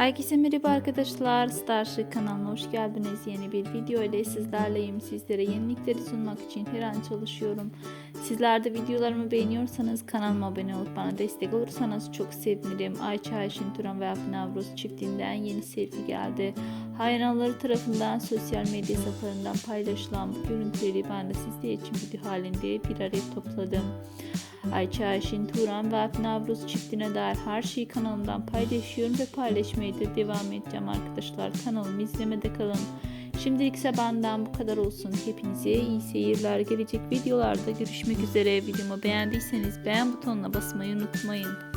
Herkese merhaba arkadaşlar. Starship kanalına hoş geldiniz. Yeni bir video ile sizlerleyim. Sizlere yenilikleri sunmak için her an çalışıyorum. Sizler de videolarımı beğeniyorsanız kanalıma abone olup bana destek olursanız çok sevinirim. Ayça Ayşin Turan ve Afin Avruz çiftinden yeni selfie geldi. Hayranları tarafından sosyal medya hesaplarından paylaşılan bu görüntüleri ben de sizler için video halinde bir araya topladım. Ayça Ayşin Turan ve Afin Avruz çiftine dair her şeyi kanalımdan paylaşıyorum ve paylaşmaya da devam edeceğim arkadaşlar. Kanalımı izlemede kalın. Şimdilik ise benden bu kadar olsun. Hepinize iyi seyirler. Gelecek videolarda görüşmek üzere. Videomu beğendiyseniz beğen butonuna basmayı unutmayın.